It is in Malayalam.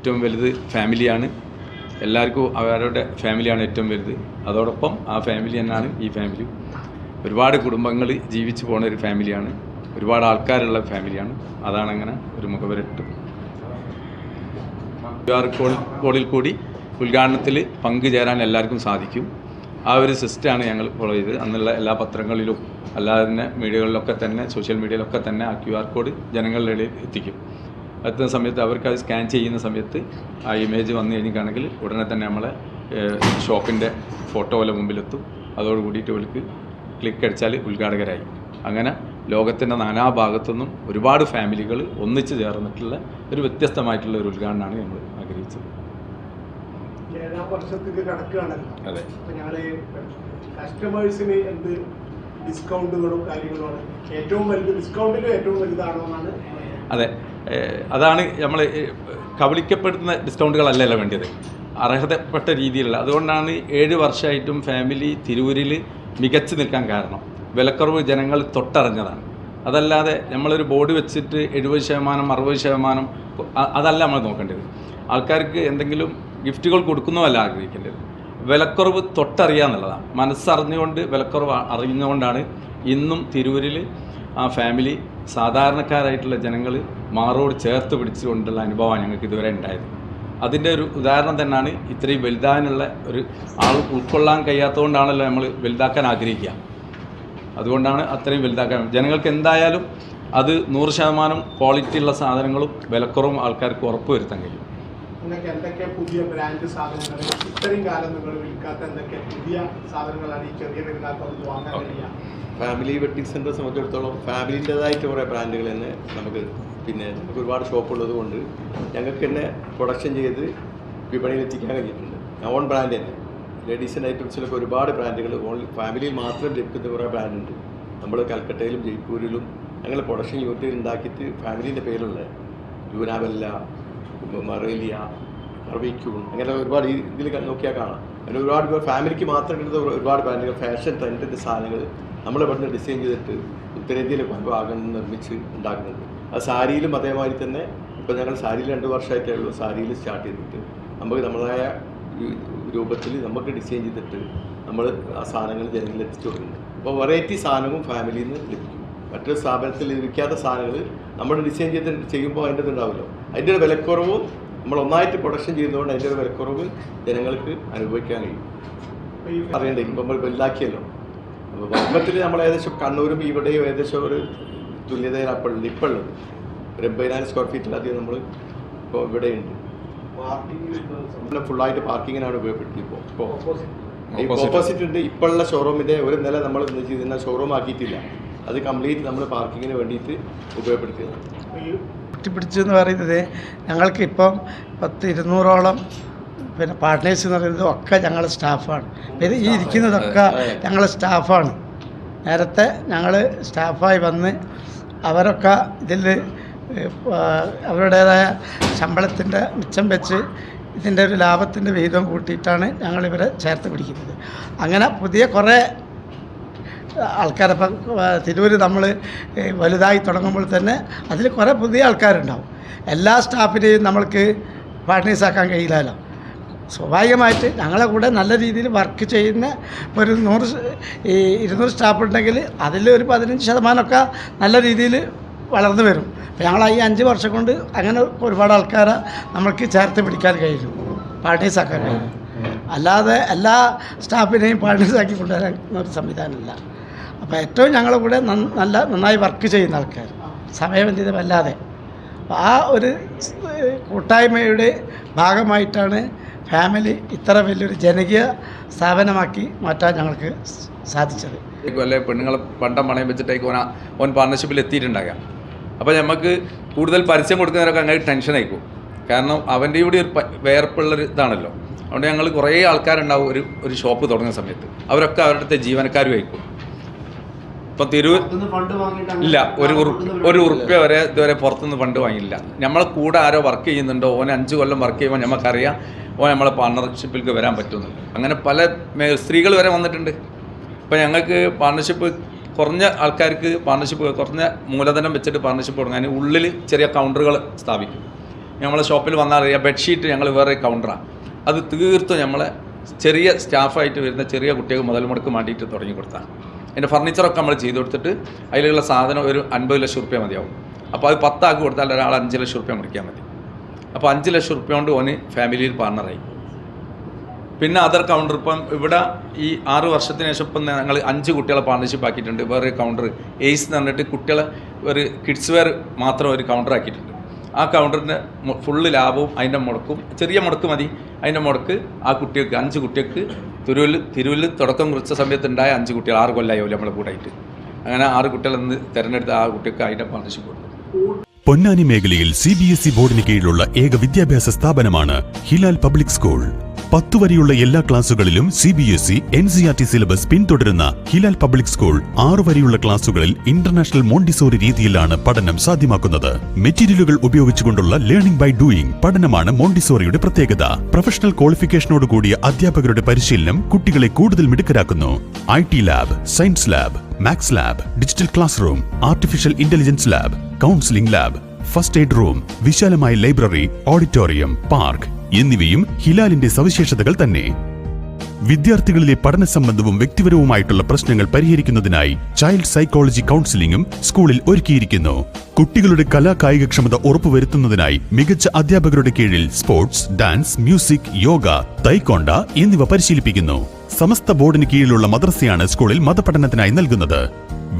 ഏറ്റവും വലുത് ഫാമിലിയാണ്. എല്ലാവർക്കും അവരുടെ ഫാമിലിയാണ് ഏറ്റവും വലുത്. അതോടൊപ്പം ആ ഫാമിലി തന്നെയാണ് ഈ ഫാമിലി. ഒരുപാട് കുടുംബങ്ങൾ ജീവിച്ചു പോണ ഒരു ഫാമിലിയാണ്. ഒരുപാട് ആൾക്കാരുള്ള ഫാമിലിയാണ്. അതാണ് അങ്ങനെ ഒരു മുഖവരട്ട്. കോഡിൽ കൂടി ഉദ്ഘാടനത്തിൽ പങ്കുചേരാൻ എല്ലാവർക്കും സാധിക്കും. ആ ഒരു സിസ്റ്റമാണ് ഞങ്ങൾ ഫോളോ ചെയ്തത്. അന്നുള്ള എല്ലാ പത്രങ്ങളിലും അല്ലാതെ തന്നെ മീഡിയകളിലൊക്കെ തന്നെ സോഷ്യൽ മീഡിയയിലൊക്കെ തന്നെ ആ ക്യു ആർ കോഡ് ജനങ്ങളുടെ ഇടയിൽ എത്തിക്കും. എത്തുന്ന സമയത്ത് അവർക്ക് അത് സ്കാൻ ചെയ്യുന്ന സമയത്ത് ആ ഇമേജ് വന്നു കഴിഞ്ഞിട്ടാണെങ്കിൽ ഉടനെ തന്നെ നമ്മളെ ഷോപ്പിന്റെ ഫോട്ടോ വല്ല മുമ്പിലെത്തും. അതോട് കൂടിയിട്ട് അവർക്ക് ക്ലിക്ക് അടിച്ചാൽ ഉദ്ഘാടകരായി. അങ്ങനെ ലോകത്തിന്റെ നാനാഭാഗത്തുനിന്നും ഒരുപാട് ഫാമിലികൾ ഒന്നിച്ചു ചേർന്നിട്ടുള്ള ഒരു വ്യത്യസ്തമായിട്ടുള്ള ഒരു ഉദ്ഘാടനമാണ് നമ്മൾ ആഗ്രഹിച്ചത്. ഏഴാം വർഷത്തേക്ക് കടക്കുകയാണല്ലോ അതെ. കസ്റ്റമേഴ്സിന് എന്ത് ഡിസ്കൗണ്ടുകളും കാര്യങ്ങളുമാണ്. ഏറ്റവും വലുത് ഡിസ്കൗണ്ടിലും ഏറ്റവും വലുതാണോ എന്നാണ് അതെ അതാണ് നമ്മൾ കബളിക്കപ്പെടുന്ന ഡിസ്കൗണ്ടുകളല്ലല്ലോ വേണ്ടത് അർഹതപ്പെട്ട രീതിയിലുള്ള അതുകൊണ്ടാണ് ഏഴ് വർഷമായിട്ടും ഫാമിലി തിരൂരിൽ മികച്ചു നിൽക്കാൻ കാരണം. വിലക്കുറവ് ജനങ്ങൾ തൊട്ടറിഞ്ഞതാണ്. അതല്ലാതെ നമ്മളൊരു ബോർഡ് വെച്ചിട്ട് എഴുപത് ശതമാനം അറുപത് ശതമാനം അതല്ല നമ്മൾ നോക്കേണ്ടത്. ആൾക്കാർക്ക് എന്തെങ്കിലും ഗിഫ്റ്റുകൾ കൊടുക്കുന്നതല്ല ആഗ്രഹിക്കേണ്ടത്. വിലക്കുറവ് തൊട്ടറിയുക എന്നുള്ളതാണ്. മനസ്സറിഞ്ഞുകൊണ്ട് വിലക്കുറവ് അറിയുന്നതുകൊണ്ടാണ് ഇന്നും തിരൂരിൽ ആ ഫാമിലി സാധാരണക്കാരായിട്ടുള്ള ജനങ്ങൾ മാറോട് ചേർത്ത് പിടിച്ചുകൊണ്ടുള്ള അനുഭവമാണ് ഞങ്ങൾക്ക് ഇതുവരെ ഉണ്ടായത്. അതിന്റെ ഒരു ഉദാഹരണം തന്നെയാണ് ഇത്രയും വലുതാനുള്ള ഒരു ആൾ ഉൾക്കൊള്ളാൻ കഴിയാത്തതുകൊണ്ടാണല്ലോ നമ്മൾ വലുതാക്കാൻ ആഗ്രഹിക്കുക. അതുകൊണ്ടാണ് അത്രയും വലുതാക്കാൻ. ജനങ്ങൾക്ക് എന്തായാലും അത് നൂറ് ശതമാനം ക്വാളിറ്റി ഉള്ള സാധനങ്ങളും വിലക്കുറവും ആൾക്കാർക്ക് ഉറപ്പ് വരുത്താൻ കഴിയും. നിങ്ങൾക്ക് എന്തൊക്കെ പുതിയ ബ്രാൻഡ് സാധനങ്ങൾ ഇത്രയും കാലം നിങ്ങൾ വിൽക്കാത്ത എന്തൊക്കെ പുതിയ സാധനങ്ങളാണ് ഈ ചെറിയ പെരുന്നാൾക്ക് വാങ്ങാൻ കഴിയുക? ഫാമിലി വെഡിങ് സെന്റർ സംബന്ധിച്ചിടത്തോളം ഫാമിലിന്റെതായിട്ട് കുറേ ബ്രാൻഡുകൾ തന്നെ നമുക്ക് പിന്നെ നമുക്ക് ഒരുപാട് ഷോപ്പുള്ളത് കൊണ്ട് ഞങ്ങൾക്ക് തന്നെ പ്രൊഡക്ഷൻ ചെയ്ത് വിപണിയിൽ എത്തിക്കാൻ കഴിഞ്ഞിട്ടുണ്ട്. ഓൺ ബ്രാൻഡ് തന്നെ. ലേഡീസിന്റെ ഐറ്റംസിലൊക്കെ ഒരുപാട് ബ്രാൻഡുകൾ ഓൺലി ഫാമിലിയിൽ മാത്രം ലഭിക്കുന്ന കുറേ ബ്രാൻഡുണ്ട് നമ്മൾ കൽക്കട്ടയിലും ജയ്പൂരിലും ഞങ്ങൾ പ്രൊഡക്ഷൻ യൂണിറ്റിൽ ഉണ്ടാക്കിയിട്ട് ഫാമിലീന്റെ പേരുള്ള ലൂനാബെല്ല മറേലിയ ബർബിക്യൂൺ അങ്ങനെ ഒരുപാട് ഇതിൽ നോക്കിയാൽ കാണാം. അങ്ങനെ ഒരുപാട് പേർ ഫാമിലിക്ക് മാത്രം കിട്ടുന്ന ഒരുപാട് ബ്രാൻഡുകൾ ഫാഷൻ ട്രെൻഡിന്റെ സാധനങ്ങൾ നമ്മൾ ഇവിടുന്ന് ഡിസൈൻ ചെയ്തിട്ട് ഉത്തരേന്ത്യയിലെ പല നിന്ന് നിർമ്മിച്ച് ഉണ്ടാക്കുന്നുണ്ട്. അത് സാരിയിലും അതേമാതിരി തന്നെ ഇപ്പോൾ ഞങ്ങൾ സാരിയിൽ രണ്ട് വർഷമായിട്ടേ ഉള്ളൂ സാരിയിൽ സ്റ്റാർട്ട് ചെയ്തിട്ട്. നമുക്ക് നമ്മളായ രൂപത്തിൽ നമുക്ക് ഡിസൈൻ ചെയ്തിട്ട് നമ്മൾ ആ സാധനങ്ങൾ ജനങ്ങളിൽ എത്തിച്ചു കൊടുക്കുന്നുണ്ട്. അപ്പോൾ വെറൈറ്റി സാധനവും ഫാമിലിയിൽ നിന്ന് ലഭിക്കും. മറ്റൊരു സ്ഥാപനത്തിൽ വിൽക്കാത്ത സാധനങ്ങൾ നമ്മൾ ഡിസൈൻ ചെയ്ത് ചെയ്യുമ്പോൾ അതിന്റെ ഉണ്ടാവില്ല. അതിന്റെ ഒരു വിലക്കുറവ് നമ്മൾ ഒന്നായിട്ട് പ്രൊഡക്ഷൻ ചെയ്യുന്നതുകൊണ്ട് അതിന്റെ ഒരു വിലക്കുറവ് ജനങ്ങൾക്ക് അനുഭവിക്കാൻ കഴിയും. അറിയണ്ടേ ഇപ്പം നമ്മൾ വലുതാക്കിയല്ലോ. അപ്പോൾ വർമ്മത്തിൽ നമ്മൾ ഏകദേശം കണ്ണൂരും ഇവിടെയും ഏകദേശം ഒരു തുല്യതയിൽ അപ്പോൾ ഇപ്പോൾ ഉള്ളത്. ഒരു എൺപതിനായിരം സ്ക്വയർ ഫീറ്റിലധികം നമ്മൾ ഇപ്പോൾ ഇവിടെയുണ്ട്. നമ്മൾ ഫുള്ളായിട്ട് പാർക്കിങ്ങിനാണ് ഉപയോഗപ്പെടുത്തി ഇപ്പോൾ. ഇപ്പോൾ. ഓപ്പോസിറ്റ് ഉണ്ട്. ഇപ്പോഴുള്ള ഷോറൂമിന്റെ ഒരു നില നമ്മൾ ഇന്ന് ചെയ്യുന്ന ഷോറൂം ആക്കിയിട്ടില്ല. അത് കംപ്ലീറ്റ് നമ്മൾ പാർക്കിങ്ങിന് വേണ്ടിയിട്ട് ഉപയോഗപ്പെടുത്തിയതാണ്. എന്ന് പറയുന്നത് ഞങ്ങൾക്കിപ്പം പത്ത് ഇരുന്നൂറോളം പിന്നെ പാർട്ട്നേഴ്സ് എന്ന് പറയുന്നത് ഒക്കെ ഞങ്ങളുടെ സ്റ്റാഫാണ് പിന്നെ ഈ ഇരിക്കുന്നതൊക്കെ ഞങ്ങളുടെ സ്റ്റാഫാണ് നേരത്തെ ഞങ്ങൾ സ്റ്റാഫായി വന്ന് അവരൊക്കെ ഇതിൽ അവരുടേതായ ശമ്പളത്തിന്റെ മിച്ചം വെച്ച് ഇതിന്റെ ഒരു ലാഭത്തിന്റെ വിഹിതം കൂട്ടിയിട്ടാണ് ഞങ്ങളിവരെ ചേർത്ത് പിടിക്കുന്നത്. അങ്ങനെ പുതിയ കുറേ ആൾക്കാരപ്പം തിരൂർ നമ്മൾ വലുതായി തുടങ്ങുമ്പോൾ തന്നെ അതിൽ കുറേ പുതിയ ആൾക്കാരുണ്ടാവും. എല്ലാ സ്റ്റാഫിനെയും നമ്മൾക്ക് പാർട്ട്നേഴ്സ് ആക്കാൻ കഴിയില്ലല്ലോ. സ്വാഭാവികമായിട്ട് ഞങ്ങളെ കൂടെ നല്ല രീതിയിൽ വർക്ക് ചെയ്യുന്ന ഒരു നൂറ് ഈ ഇരുന്നൂറ് സ്റ്റാഫ് ഉണ്ടെങ്കിൽ അതിൽ ഒരു പതിനഞ്ച് ശതമാനമൊക്കെ നല്ല രീതിയിൽ വളർന്നു വരും. അപ്പോൾ ഞങ്ങൾ ഈ അഞ്ച് വർഷം കൊണ്ട് അങ്ങനെ ഒരുപാട് ആൾക്കാരെ നമ്മൾക്ക് ചേർത്ത് പിടിക്കാൻ കഴിയും. പാർട്ടീസാക്കാൻ കഴിയും. അല്ലാതെ എല്ലാ സ്റ്റാഫിനെയും പാർട്ടീസാക്കി കൊണ്ടുവരാൻ ഒരു സംവിധാനമില്ല. അപ്പോൾ ഏറ്റവും ഞങ്ങളുടെ കൂടെ നല്ല നന്നായി വർക്ക് ചെയ്യുന്ന ആൾക്കാർ. സമയബന്ധിതമല്ലാതെ ആ ഒരു കൂട്ടായ്മയുടെ ഭാഗമായിട്ടാണ് ഫാമിലി ഇത്ര വലിയൊരു ജനകീയ സ്ഥാപനമാക്കി മാറ്റാൻ ഞങ്ങൾക്ക് സാധിച്ചത്. അല്ലെ പെണ്ണുങ്ങളെ പണ്ടം പണയം വെച്ചിട്ടേക്ക് ഓൻ പാർട്ണർഷിപ്പിൽ എത്തിയിട്ടുണ്ടാകാം. അപ്പോൾ നമുക്ക് കൂടുതൽ പരസ്യം കൊടുക്കുന്നവരൊക്കെ അങ്ങനെ ടെൻഷൻ ആയിക്കും. കാരണം അവന്റെ കൂടി ഒരു വേർപ്പുള്ളൊരു ഇതാണല്ലോ. അതുകൊണ്ട് ഞങ്ങൾ കുറേ ആൾക്കാരുണ്ടാവും ഒരു ഒരു ഷോപ്പ് തുടങ്ങുന്ന സമയത്ത്. അവരൊക്കെ അവരുടെ ജീവനക്കാരും ആയിക്കും ഇപ്പം തിരൂർ ഇല്ല ഒരു ഒരു ഉറുപ്പ്യ വരെ ഇതുവരെ പുറത്തുനിന്ന് ഫണ്ട് വാങ്ങിയില്ല. നമ്മളെ കൂടെ ആരോ വർക്ക് ചെയ്യുന്നുണ്ടോ. ഓൻ അഞ്ച് കൊല്ലം വർക്ക് ചെയ്യുമ്പോൾ നമുക്കറിയാം ഓൻ നമ്മളെ പാർട്ണർഷിപ്പിലേക്ക് വരാൻ പറ്റുന്നുണ്ട് അങ്ങനെ പല സ്ത്രീകൾ വരെ വന്നിട്ടുണ്ട്. ഇപ്പൊ ഞങ്ങൾക്ക് പാർട്ണർഷിപ്പ് കുറഞ്ഞ ആൾക്കാർക്ക് പാർട്ണർഷിപ്പ് കുറഞ്ഞ മൂലധനം വെച്ചിട്ട് പാർട്ണർഷിപ്പ് തുടങ്ങാൻ ഉള്ളിൽ ചെറിയ കൗണ്ടറുകൾ സ്ഥാപിക്കും. നമ്മളെ ഷോപ്പിൽ വന്നാൽ അറിയാം ബെഡ്ഷീറ്റ് ഞങ്ങൾ വേറെ കൗണ്ടറാണ് അത് തീർത്തും നമ്മളെ ചെറിയ സ്റ്റാഫായിട്ട് വരുന്ന ചെറിയ കുട്ടികൾക്ക് മുതൽ മുടക്ക് വേണ്ടിയിട്ട് തുടങ്ങി കൊടുത്താണ് അതിന്റെ ഫർണിച്ചറൊക്കെ നമ്മൾ ചെയ്ത് കൊടുത്തിട്ട് അതിലുള്ള സാധനം ഒരു അൻപത് ലക്ഷം റുപ്യ മതിയാവും. അപ്പോൾ അത് പത്താക്കി കൊടുത്താൽ ഒരാൾ അഞ്ച് ലക്ഷം റുപ്യ മുടിക്കാൻ മതി. അപ്പോൾ അഞ്ച് ലക്ഷം റുപ്യ കൊണ്ട് ഓന് ഫാമിലിയിൽ പാർട്ണറായി പിന്നെ അതർ കൗണ്ടർ ഇപ്പം ഇവിടെ ഈ ആറ് വർഷത്തിന് ശേഷം ഇപ്പം ഞങ്ങൾ അഞ്ച് കുട്ടികളെ പാർട്ണർഷിപ്പ് ആക്കിയിട്ടുണ്ട്. വേറെ കൗണ്ടർ എയ്സ് എന്ന് പറഞ്ഞിട്ട് കുട്ടികളെ ഒരു കിഡ്സ് വെയർ മാത്രം ഒരു കൗണ്ടർ ആക്കിയിട്ടുണ്ട്. ആ കൗണ്ടറിന് ഫുള്ള് ലാഭവും അതിന്റെ മുടക്കും. ചെറിയ മുടക്ക് മതി. അതിന്റെ മുടക്ക് ആ കുട്ടികൾക്ക് അഞ്ച് കുട്ടികൾക്ക് തിരുവല്ല തിരുവല്ല തുടക്കം കുറിച്ച സമയത്ത് ഉണ്ടായ അഞ്ച് കുട്ടികൾ ആറ് കൊല്ലമായി നമ്മളെ കൂടായിട്ട്. അങ്ങനെ ആറ് കുട്ടികൾ ഇന്ന് തിരഞ്ഞെടുത്ത ആ കുട്ടികൾക്ക് അതിന്റെ പാർട്ണർഷിപ്പ് കൊടുത്തു. പൊന്നാനി മേഖലയിൽ സി ബി എസ് ഇ ബോർഡിന് കീഴിലുള്ള ഏക വിദ്യാഭ്യാസ സ്ഥാപനമാണ് ഹിലാൽ പബ്ലിക് സ്കൂൾ. പത്തു വരെയുള്ള എല്ലാ ക്ലാസുകളിലും C B S E N C R T syllabus പിന്തുടരുന്ന ഹിലാൽ പബ്ലിക് സ്കൂൾ ആറു വരെയുള്ള ക്ലാസുകളിൽ ഇന്റർനാഷണൽ മോണ്ടിസോറി രീതിയിലാണ് പഠനം സാധ്യമാക്കുന്നത്. മെറ്റീരിയലുകൾ ഉപയോഗിച്ചുകൊണ്ടുള്ള ലേണിംഗ് ബൈ ഡൂയിങ് പഠനമാണ് മോണ്ടിസോറിയുടെ പ്രത്യേകത. പ്രൊഫഷണൽ ക്വാളിഫിക്കേഷനോട് കൂടിയ അധ്യാപകരുടെ പരിശീലനം കുട്ടികളെ കൂടുതൽ മിടുക്കരാക്കുന്നു. I T lab science lab maths lab digital class room artificial intelligence lab counselling lab first aid room വിശാലമായ ലൈബ്രറി ഓഡിറ്റോറിയം പാർക്ക് എന്നിവയും ഹിലാലിന്റെ സവിശേഷതകൾ തന്നെ. വിദ്യാർത്ഥികളിലെ പഠന സംബന്ധവും വ്യക്തിപരവുമായിട്ടുള്ള പ്രശ്നങ്ങൾ പരിഹരിക്കുന്നതിനായി ചൈൽഡ് സൈക്കോളജി കൗൺസിലിംഗും സ്കൂളിൽ ഒരുക്കിയിരിക്കുന്നു. കുട്ടികളുടെ കലാ കായികക്ഷമത ഉറപ്പുവരുത്തുന്നതിനായി മികച്ച അധ്യാപകരുടെ കീഴിൽ sports dance music yoga taekwondo എന്നിവ പരിശീലിപ്പിക്കുന്നു. സമസ്ത ബോർഡിന് കീഴിലുള്ള മദ്രസയാണ് സ്കൂളിൽ മതപഠനത്തിനായി നൽകുന്നത്.